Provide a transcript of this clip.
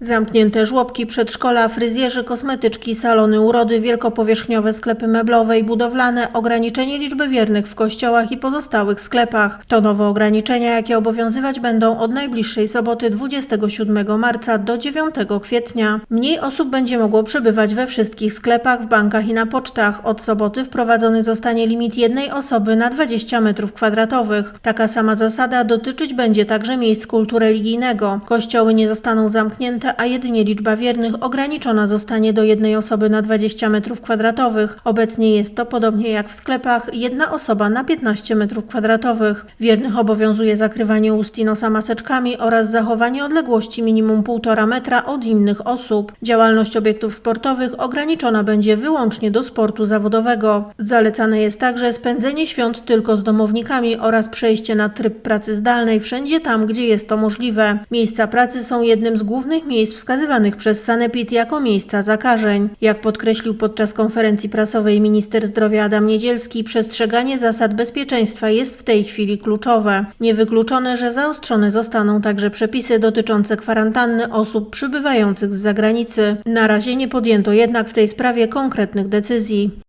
Zamknięte żłobki, przedszkola, fryzjerzy, kosmetyczki, salony urody, wielkopowierzchniowe sklepy meblowe i budowlane, ograniczenie liczby wiernych w kościołach i pozostałych sklepach. To nowe ograniczenia, jakie obowiązywać będą od najbliższej soboty 27 marca do 9 kwietnia. Mniej osób będzie mogło przebywać we wszystkich sklepach, w bankach i na pocztach. Od soboty wprowadzony zostanie limit jednej osoby na 20 m2. Taka sama zasada dotyczyć będzie także miejsc kultu religijnego. Kościoły nie zostaną zamknięte, a jedynie liczba wiernych ograniczona zostanie do jednej osoby na 20 m2. Obecnie jest to, podobnie jak w sklepach, jedna osoba na 15 m2. Wiernych obowiązuje zakrywanie ust i nosa maseczkami oraz zachowanie odległości minimum 1,5 metra od innych osób. Działalność obiektów sportowych ograniczona będzie wyłącznie do sportu zawodowego. Zalecane jest także spędzenie świąt tylko z domownikami oraz przejście na tryb pracy zdalnej wszędzie tam, gdzie jest to możliwe. Miejsca pracy są jednym z głównych miejsc wskazywanych przez Sanepid jako miejsca zakażeń. Jak podkreślił podczas konferencji prasowej minister zdrowia Adam Niedzielski, przestrzeganie zasad bezpieczeństwa jest w tej chwili kluczowe. Niewykluczone, że zaostrzone zostaną także przepisy dotyczące kwarantanny osób przybywających z zagranicy. Na razie nie podjęto jednak w tej sprawie konkretnych decyzji.